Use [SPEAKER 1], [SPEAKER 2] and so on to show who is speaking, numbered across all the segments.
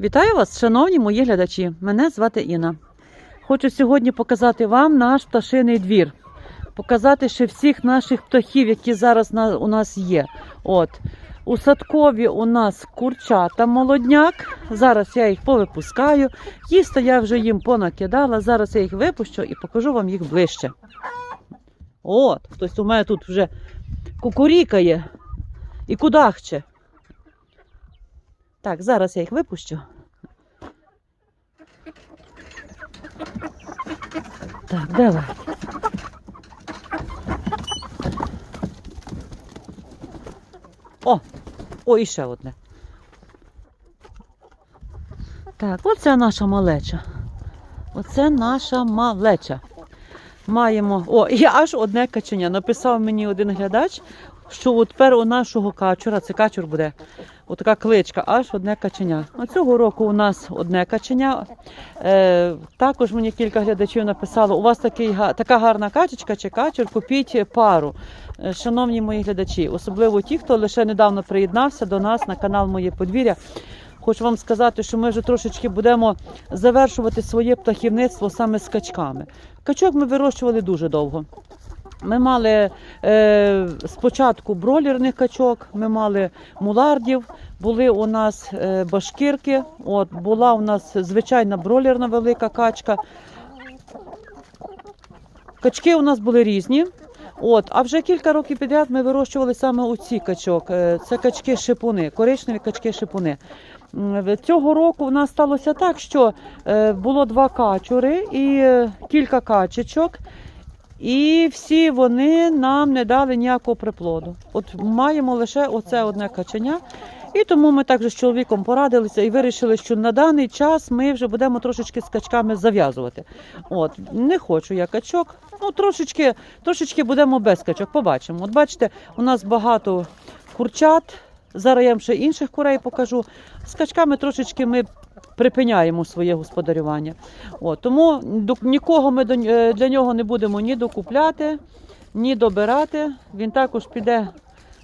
[SPEAKER 1] Вітаю вас, шановні мої глядачі. Мене звати Інна. Хочу сьогодні показати вам наш пташиний двір. Показати ще всіх наших птахів, які зараз у нас є. От. У садкові у нас курчата молодняк. Зараз я їх повипускаю. Їсти я вже їм понакидала. Зараз я їх випущу і покажу вам їх ближче. От, хтось у мене тут вже кукурікає і кудахче. Так, зараз я їх випущу. Так, давай. О! О, і ще одне. Так, оце наша малеча. Оце наша малеча. Маємо. О, і аж одне каченя. Написав мені один глядач, що от тепер у нашого качура, це качур буде, отака кличка, аж одне каченя. Цього року у нас одне каченя. Е, також мені кілька глядачів написало, у вас такий, така гарна качечка чи качур, купіть пару. Е, Шановні мої глядачі, особливо ті, хто лише недавно приєднався до нас на канал Моє подвір'я. Хочу вам сказати, що ми вже трошечки будемо завершувати своє птахівництво саме з качками. Качок ми вирощували дуже довго. Ми мали е, спочатку бролерних качок, ми мали мулардів, були у нас е, башкирки, от, була у нас звичайна бролерна велика качка. Качки у нас були різні. От, а вже кілька років підряд ми вирощували саме оці качок. Е, Це качки шипуни, коричневі качки шипуни. Цього року в нас сталося так, що е, було два качури і е, кілька качечок. І всі вони нам не дали ніякого приплоду. От маємо лише оце одне каченя. І тому ми так же з чоловіком порадилися і вирішили, що на даний час ми вже будемо трошечки з качками зав'язувати. От не хочу я качок. Ну трошечки, трошечки будемо без качок. Побачимо. От бачите, у нас багато курчат. Зараз я вам ще інших курей покажу. З качками трошечки ми припиняємо своє господарювання. От, тому нікого ми до, е, для нього не будемо ні докупляти, ні добирати. Він також піде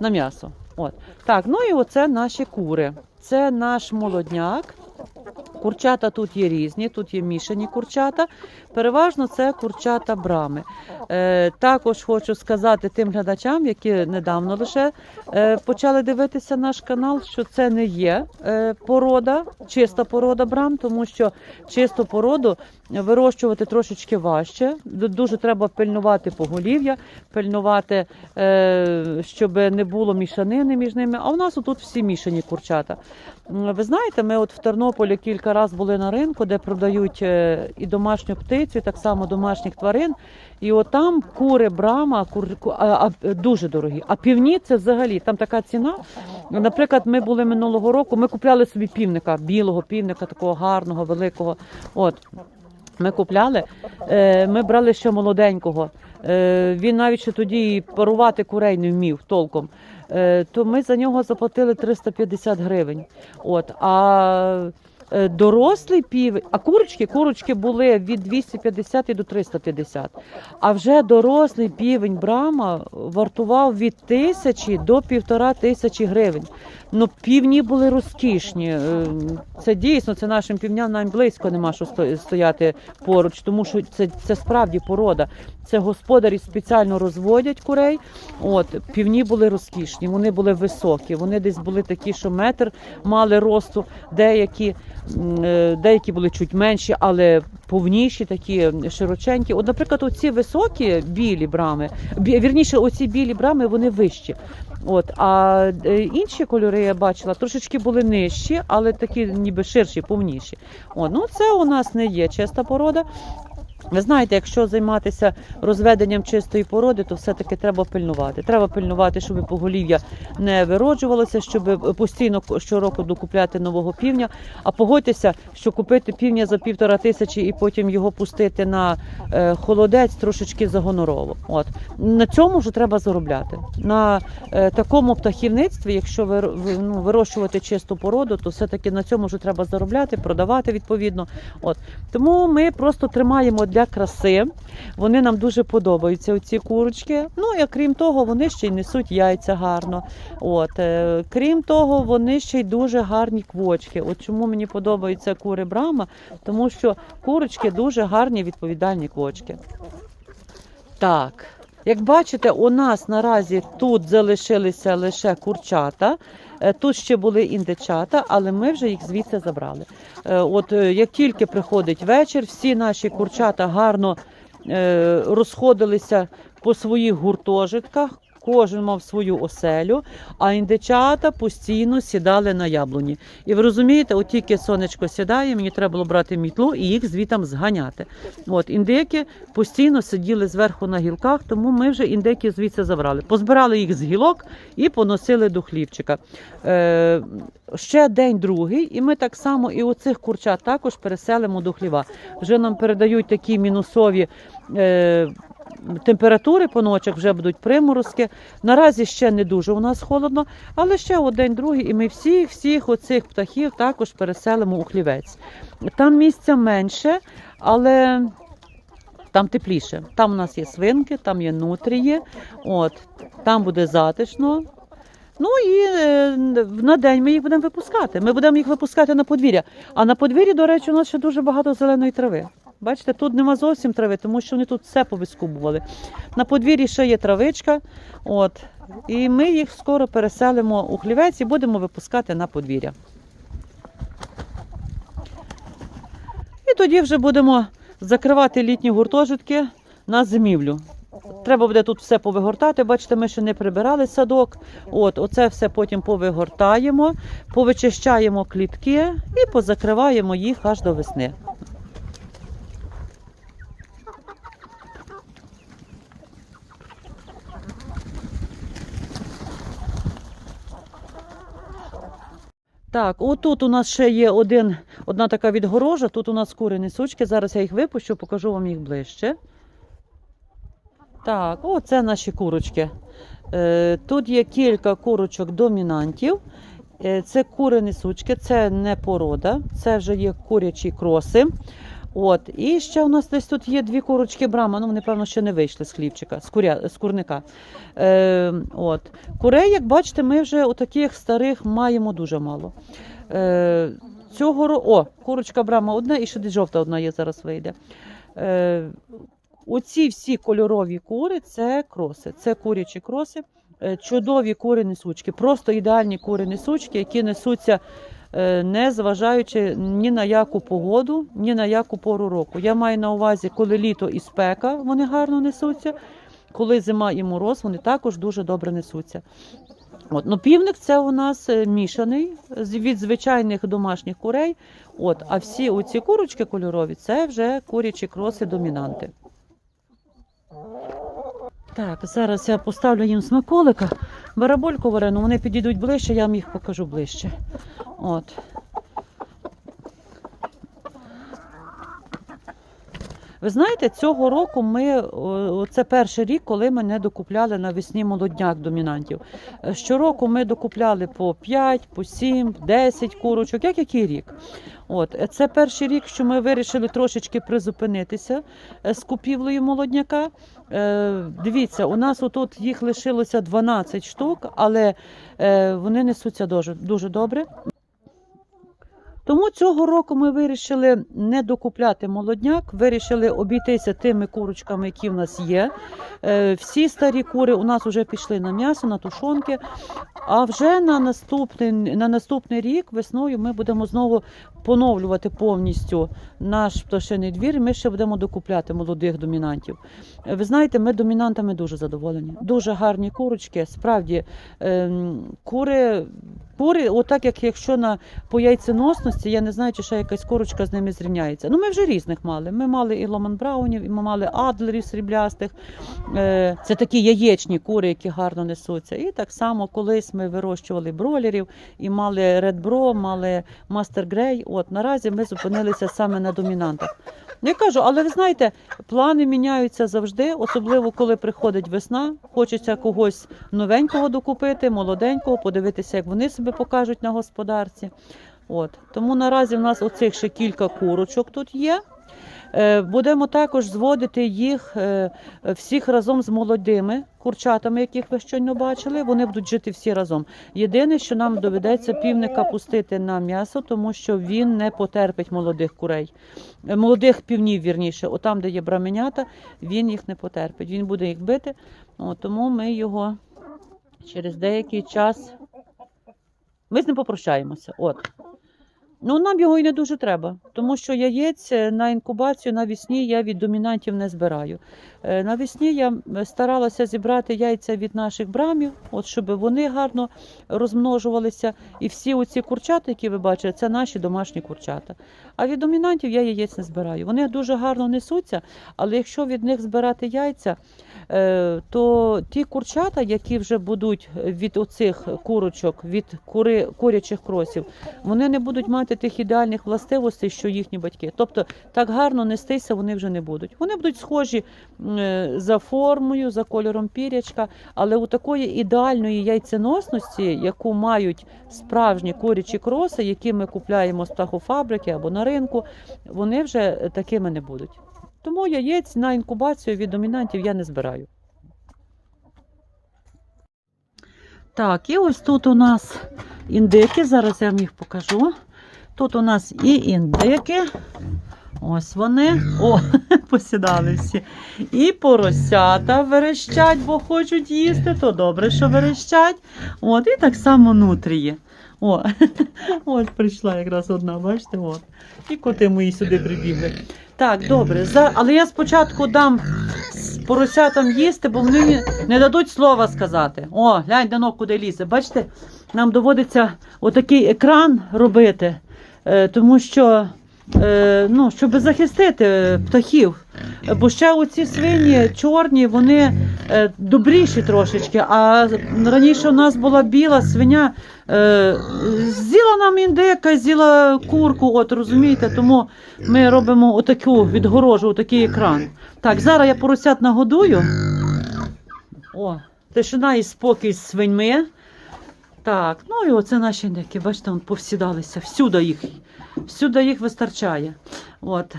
[SPEAKER 1] на м'ясо. От. Так, ну і оце наші кури. Це наш молодняк. Курчата тут є різні, тут є мішані курчата. Переважно це курчата брами. Е, також хочу сказати тим глядачам, які недавно лише е, почали дивитися наш канал, що це не є е, порода, чиста порода брам, тому що чисту породу вирощувати трошечки важче. Дуже треба пильнувати поголів'я, пильнувати, щоб не було мішанини між ними. А у нас тут всі мішані курчата. Ви знаєте, ми от в Тернополі кілька разів були на ринку, де продають е, і домашню птицю, і так само домашніх тварин. І от там кури, брама, кур, а, а, дуже дорогі. А півні це взагалі там така ціна. Наприклад, ми були минулого року, ми купляли собі півника, білого півника, такого гарного, великого. От. Ми купляли, е, ми брали ще молоденького. Е, Він навіть ще тоді парувати курей не вмів толком. Е, То ми за нього заплатили 350 гривень. От, а дорослий півень, а курочки, курочки були від 250 і до 350. А вже дорослий півень Брама вартував від тисячі до півтора тисячі гривень. Ну, півні були розкішні. Е, Це дійсно, це нашим півням навіть близько нема що сто- стояти поруч, тому що це, це справді порода. Це господарі спеціально розводять курей. От півні були розкішні, вони були високі. Вони десь були такі, що метр мали росту. Деякі, е, деякі були чуть менші, але повніші, такі широченькі. От, наприклад, оці високі білі брами, вірніше, оці білі брами, вони вищі. От, а е, інші кольори я бачила трошечки були нижчі, але такі ніби ширші, повніші. О, ну це у нас не є чиста порода. Ви знаєте, якщо займатися розведенням чистої породи, то все-таки треба пильнувати. Треба пильнувати, щоб поголів'я не вироджувалося, щоб постійно щороку докупляти нового півня. А погодьтеся, що купити півня за півтора тисячі і потім його пустити на е, холодець трошечки загонорово. От на цьому вже треба заробляти. На е, такому птахівництві, якщо ви, ну, вирощувати чисту породу, то все таки на цьому вже треба заробляти, продавати відповідно. От тому ми просто тримаємо для краси. Вони нам дуже подобаються, оці курочки. Ну і крім того, вони ще й несуть яйця гарно. От, е, крім того, вони ще й дуже гарні квочки. От чому мені подобаються кури Брама, тому що курочки дуже гарні відповідальні квочки. Так. Як бачите, у нас наразі тут залишилися лише курчата. Е, Тут ще були індичата, але ми вже їх звідси забрали. Е, От е, як тільки приходить вечір, всі наші курчата гарно розходилися по своїх гуртожитках. Кожен мав свою оселю, а індичата постійно сідали на яблуні. І ви розумієте, от тільки сонечко сідає, мені треба було брати мітлу і їх звітам зганяти. От індики постійно сиділи зверху на гілках, тому ми вже індики звідси забрали. Позбирали їх з гілок і поносили до хлівчика. Е, ще день другий, і ми так само і оцих курчат також переселимо до хліва. Вже нам передають такі мінусові. Е, Температури по ночах вже будуть приморозки. Наразі ще не дуже у нас холодно, але ще один другий, і ми всіх всіх оцих птахів також переселимо у хлівець. Там місця менше, але там тепліше. Там у нас є свинки, там є нутрії, от, там буде затишно. Ну і е, на день ми їх будемо випускати. Ми будемо їх випускати на подвір'я. А на подвір'ї, до речі, у нас ще дуже багато зеленої трави. Бачите, тут нема зовсім трави, тому що вони тут все повискубували. На подвір'ї ще є травичка, от, і ми їх скоро переселимо у хлівець і будемо випускати на подвір'я. І тоді вже будемо закривати літні гуртожитки на зимівлю. Треба буде тут все повигортати. Бачите, ми ще не прибирали садок. От, оце все потім повигортаємо, повичищаємо клітки і позакриваємо їх аж до весни. Так, отут у нас ще є один, одна така відгорожа. Тут у нас кури несучки. Зараз я їх випущу, покажу вам їх ближче. Так, оце наші курочки. Е, Тут є кілька курочок домінантів. Е, Це кури несучки, це не порода, це вже є курячі кроси. От. І ще у нас десь тут є дві курочки брама. Ну, вони, певно, ще не вийшли з хлібчика, з, куря, з курника. Е, от. Курей, як бачите, ми вже у таких старих маємо дуже мало. Е, цього ро... О, курочка брама одна і ще жовта одна є, зараз вийде. Е, Оці всі кольорові кури це кроси, це курячі кроси, Е, чудові кури несучки, просто ідеальні кури несучки, які несуться не зважаючи ні на яку погоду, ні на яку пору року. Я маю на увазі, коли літо і спека, вони гарно несуться. Коли зима і мороз, вони також дуже добре несуться. От, ну, півник це у нас е, мішаний від звичайних домашніх курей. От, а всі оці курочки кольорові це вже курячі кроси домінанти. Так, зараз я поставлю їм смаколика. Барабольку варену, вони підійдуть ближче, я вам їх покажу ближче. От. Ви знаєте, цього року ми це перший рік, коли ми не докупляли навесні молодняк домінантів. Е, Щороку ми докупляли по 5, по 7, 10 курочок, як який рік. От е, це перший рік, що ми вирішили трошечки призупинитися е, з купівлею молодняка. Е, Дивіться, у нас отут їх лишилося 12 штук, але е, вони несуться дуже, дуже добре. Тому цього року ми вирішили не докупляти молодняк, вирішили обійтися тими курочками, які в нас є. Е, Всі старі кури у нас вже пішли на м'ясо, на тушонки. А вже на наступний, на наступний рік весною ми будемо знову поновлювати повністю наш пташиний двір. Ми ще будемо докупляти молодих домінантів. Е, Ви знаєте, ми домінантами дуже задоволені. Дуже гарні курочки. Справді ем, кури, кури, отак як якщо на по яйценосності, я не знаю, чи ще якась курочка з ними зрівняється. Ну, ми вже різних мали. Ми мали і ломан браунів, і ми мали адлерів сріблястих. Е, Це такі яєчні кури, які гарно несуться. І так само колись ми вирощували бролерів і мали Bro, мали Master Grey. От наразі ми зупинилися саме на домінантах. Я кажу, але ви знаєте, плани міняються завжди, особливо коли приходить весна. Хочеться когось новенького докупити, молоденького, подивитися, як вони себе покажуть на господарці. От тому наразі в нас оцих ще кілька курочок тут є. Е, Будемо також зводити їх е, всіх разом з молодими курчатами, яких ви щойно бачили. Вони будуть жити всі разом. Єдине, що нам доведеться півника пустити на м'ясо, тому що він не потерпить молодих курей, Е, молодих півнів, вірніше. Отам, де є браменята, він їх не потерпить. Він буде їх бити. Тому ми його через деякий час. Ми з ним попрощаємося. От. Ну, нам його і не дуже треба, тому що яєць е, на інкубацію навесні я від домінантів не збираю. Е, Навесні я старалася зібрати яйця від наших брамів, от щоб вони гарно розмножувалися. І всі оці курчата, які ви бачите, це наші домашні курчата. А від домінантів я яєць не збираю. Вони дуже гарно несуться, але якщо від них збирати яйця, е, то ті курчата, які вже будуть від оцих курочок, від кури, курячих кросів, вони не будуть мати тих ідеальних властивостей, що їхні батьки. Тобто так гарно нестися вони вже не будуть. Вони будуть схожі е, за формою, за кольором пірячка, але у такої ідеальної яйценосності, яку мають справжні курячі кроси, які ми купляємо з птахофабрики або на ринку, вони вже такими не будуть. Тому яєць на інкубацію від домінантів я не збираю. Так, і ось тут у нас індики. Зараз я вам їх покажу. Тут у нас і індики. Ось вони. О, посідали всі. І поросята верещать, бо хочуть їсти. То добре, що верещать. От, і так само нутрії. О, от прийшла якраз одна, бачите, от. І коти мої сюди прибігли. Так, добре. За... Але я спочатку дам поросятам їсти, бо вони не дадуть слова сказати. О, глянь, дано куди лізе. Бачите, нам доводиться отакий екран робити, тому що. е, Ну, щоб захистити птахів. Бо ще оці свині чорні, вони е, добріші трошечки. А раніше у нас була біла свиня, е, з'їла нам індика, з'їла курку, от розумієте, тому ми робимо отаку відгорожу, отакий екран. Так, зараз я поросят нагодую. О, тишина і спокій з свиньми. Так, ну і оце наші індики, бачите, вон повсідалися. Всюди їх, всюди їх вистачає. От.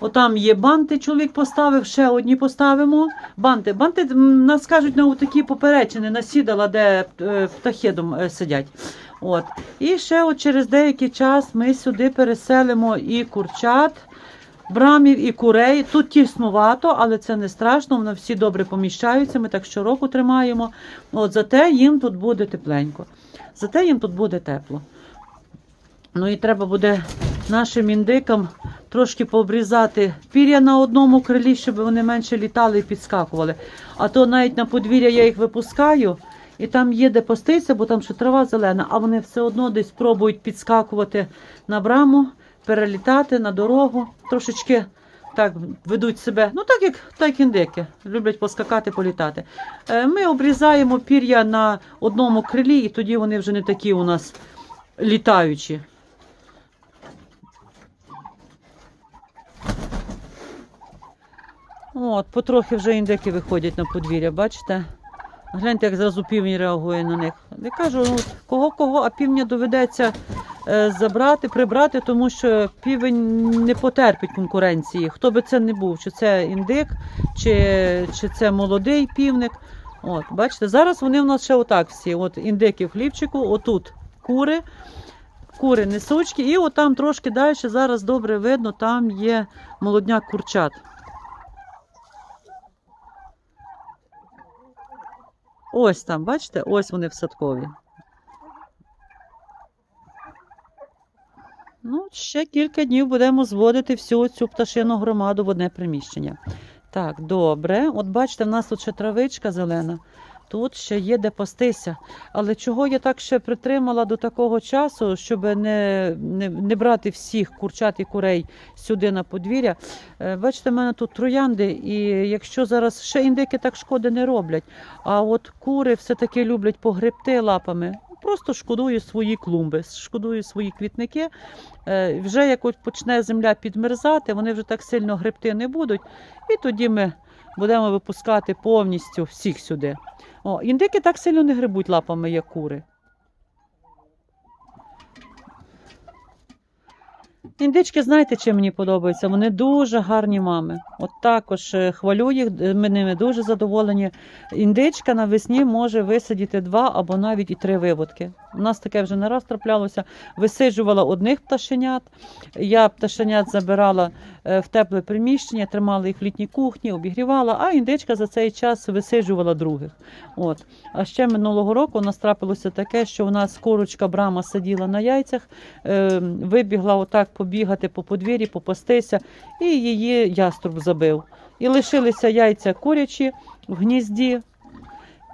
[SPEAKER 1] Отам є банти, чоловік поставив, ще одні поставимо. Банти. Банти нас кажуть на такі поперечини, насідала, де е, птахи дом- е, сидять. От. І ще от через деякий час ми сюди переселимо і курчат, брамів, і курей. Тут тіснувато, але це не страшно, вони всі добре поміщаються. Ми так щороку тримаємо. От, зате їм тут буде тепленько. Зате їм тут буде тепло. Ну і треба буде нашим індикам трошки пообрізати пір'я на одному крилі, щоб вони менше літали і підскакували. А то навіть на подвір'я я їх випускаю, і там є де пастися, бо там ще трава зелена, а вони все одно десь пробують підскакувати на браму, перелітати на дорогу, трошечки так ведуть себе. Ну так як так індики, люблять поскакати, політати. Е, Ми обрізаємо пір'я на одному крилі, і тоді вони вже не такі у нас літаючі. От, потрохи вже індики виходять на подвір'я, бачите? Гляньте, як зразу півень реагує на них. Я кажу, ну, кого кого, а півня доведеться забрати, прибрати, тому що півень не потерпить конкуренції. Хто би це не був, чи це індик, чи, чи це молодий півник. От, бачите, зараз вони у нас ще отак всі. От індики в хлібчику, отут кури, кури несучки, і отам трошки далі, зараз добре видно, там є молодняк курчат. Ось там, бачите, ось вони в садкові. Ну, ще кілька днів будемо зводити всю цю пташину громаду в одне приміщення. Так, добре. От бачите, в нас тут ще травичка зелена. Тут ще є де пастися. Але чого я так ще притримала до такого часу, щоб не, не, не брати всіх курчат і курей сюди на подвір'я? Е, Бачите, в мене тут троянди, і якщо зараз ще індики так шкоди не роблять, а от кури все-таки люблять погребти лапами. Просто шкодую свої клумби, шкодую свої квітники. Е, Вже як от почне земля підмерзати, вони вже так сильно гребти не будуть. І тоді ми будемо випускати повністю всіх сюди. О, індики так сильно не грибуть лапами, як кури. Індички, знаєте, чим мені подобаються? Вони дуже гарні мами. От також е, хвалю їх, ми ними дуже задоволені. Індичка навесні може висадити два або навіть і три виводки. У нас таке вже не раз траплялося. Висиджувала одних пташенят. Я пташенят забирала е, в тепле приміщення, тримала їх в літній кухні, обігрівала, а індичка за цей час висиджувала других. От. А ще минулого року у нас трапилося таке, що у нас курочка брама сиділа на яйцях, е, вибігла отак побігати по подвір'ї, попастися, і її яструб забив. І лишилися яйця курячі в гнізді.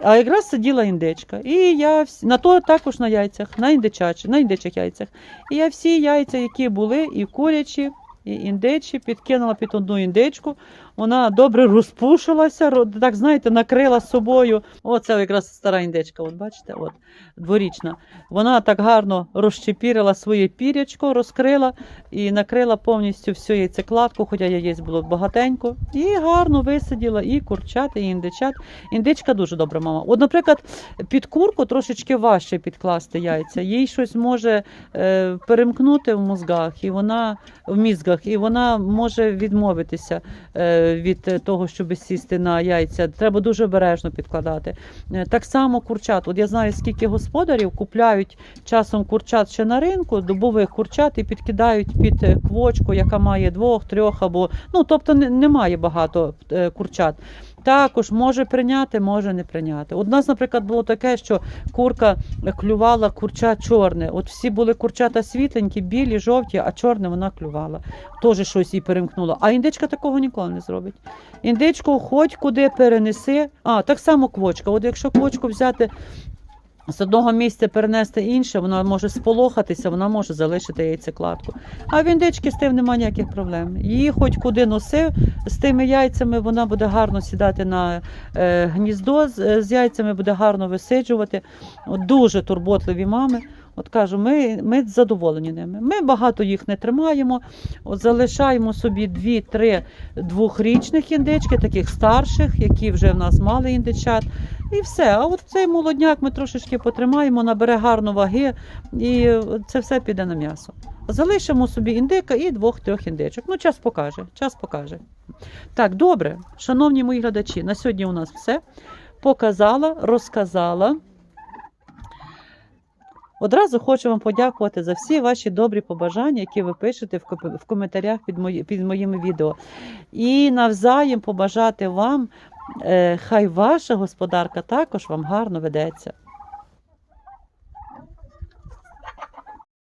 [SPEAKER 1] А якраз сиділа індичка. І я всі, на то також на яйцях, на індичачі, на індичих яйцях. І я всі яйця, які були, і курячі, і індичі, підкинула під одну індичку. Вона добре розпушилася, ро- так знаєте, накрила собою. Оце якраз стара індичка, от бачите, от дворічна. Вона так гарно розчепірила своє пірячко, розкрила і накрила повністю всю яйцекладку, хоча яєць було багатенько. І гарно висаділа і курчат, і індичат. Індичка дуже добра мама. От, наприклад, під курку трошечки важче підкласти яйця. Їй щось може е, перемкнути в мозгах, і вона в мізгах, і вона може відмовитися е, від того, щоб сісти на яйця. Треба дуже обережно підкладати. Е, Так само курчат. От я знаю, скільки господарів купляють часом курчат ще на ринку, добових курчат і підкидають під е, квочку, яка має двох, трьох або ну тобто немає багато е, курчат. Також може прийняти, може не прийняти. У нас, наприклад, було таке, що курка клювала курча чорне. От всі були курчата світленькі, білі, жовті, а чорне вона клювала. Теж щось їй перемкнуло. А індичка такого ніколи не зробить. Індичку хоч куди перенеси. А, так само квочка. От якщо квочку взяти. З одного місця перенести інше, вона може сполохатися, вона може залишити яйцекладку. А в індички з тим немає ніяких проблем. Її хоч куди носи з тими яйцями, вона буде гарно сідати на е, гніздо з, з яйцями, буде гарно висиджувати. От дуже турботливі мами. От кажу, ми, ми задоволені ними. Ми багато їх не тримаємо. От залишаємо собі дві-три двохрічних індички, таких старших, які вже в нас мали індичат. І все. А от цей молодняк ми трошечки потримаємо, набере гарно ваги, і це все піде на м'ясо. Залишимо собі індика і двох-трьох індичок. Ну, час покаже. Час покаже. Так, добре, шановні мої глядачі, на сьогодні у нас все. Показала, розказала. Одразу хочу вам подякувати за всі ваші добрі побажання, які ви пишете в коментарях під, мої, під моїми відео. І навзаєм побажати вам, хай ваша господарка також вам гарно ведеться.